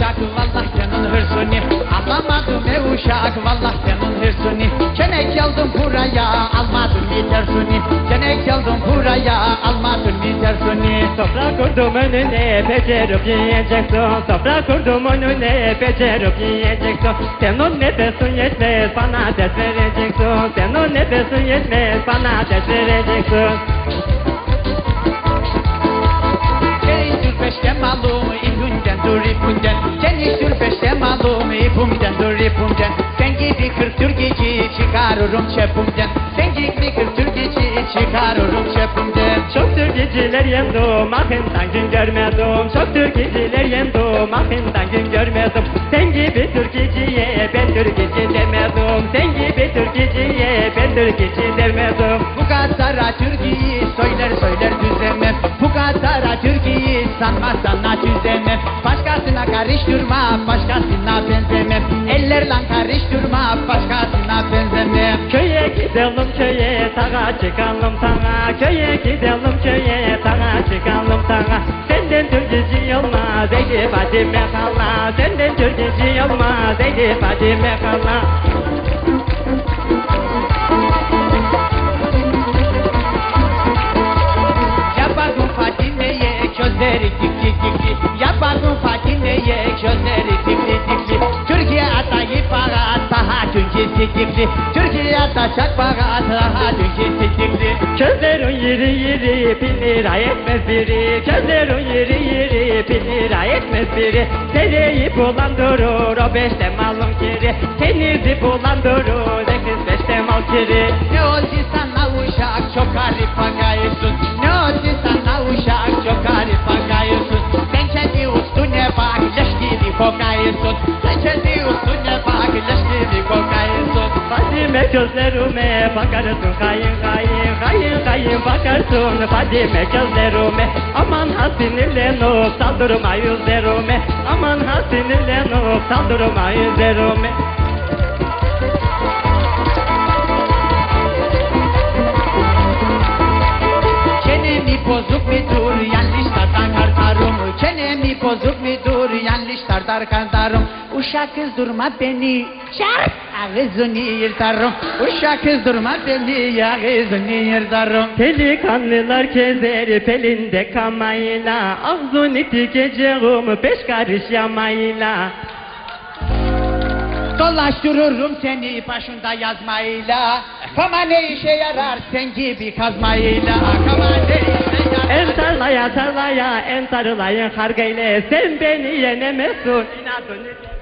uşak vallah senin hırsını. Alamadım e uşak vallah senin hırsını. Çenek yaldım buraya almadın bir tersini. Çenek yaldım buraya almadın bir tersini. Sofra kurdum önüne becerip yiyeceksin. Sofra kurdum önüne becerip yiyeceksin. Sen o nefesin yetmez bana ders vereceksin. Sen o nefesin yetmez bana ders vereceksin. Geri sür peşte malum ipünden peşte malum ipümden dur ipümden Sen gibi kır türkeci çıkarırım çöpümden. Sen gibi kır türkeci çıkarırım çöpümden. Çoktur geceler yendim ahından gün görmedim Çoktur geceler yendim ahından gün görmedim Sen gibi türkeciye ben türkeci demedim Sen gibi türkeciye ben türkeci demedim Bu kadar Türkiye'yi söyler söyler düzemem Bu kadar Türkiye'yi sanma sana düzemem Başkasına karıştırma başkasına benzemem Ellerle karıştırma başkasına benzemem Köye gidelim köye sağa çıkalım sana. Köye gidelim köye sağa çıkalım sana. Senden türkücü olmaz Ey Fatime hala Senden türkücü olmaz Ey Fatime hala Türkiye atacak para daha dünkisi dikli Közlerin yeri yeri bin lira etmez biri. Közlerin yeri yeri bin lira etmez biri. Sereyi bulandırır o beşte malın kiri. Seni bulandırır sekiz beşte mal kiri. Ne oldu sana uşak çok garip bakıyorsun. Ne oldu sana uşak çok garip bakıyorsun. Sen kendi üstüne bak leş gibi kokıyorsun Sen kendi Fadime gözlerime bakarsın kayın kayın Kayın kayın bakarsın. Fadime gözlerime Aman ha sinirlenip saldırma yüzlerime. Aman ha sinirlenip saldırma yüzlerime. Çenemi bozuk bir dur yanlış tartar kartarım Çenemi bozuk bir dur yanlış tartar kartarım Uşak kız durma beni çarp ağzını yırtarım. Uşak kız durma beni ağzını yırtarım. Delikanlılar kezer pelinde kamayla. Ağzını dikeceğim beş karış yamayla. Dolaştırırım seni başında yazmayla. Kama ne işe yarar sen gibi kazmayla. Kama ne işe En tarlaya tarlaya en tarlayın kargayla Sen beni yenemezsin. İnadını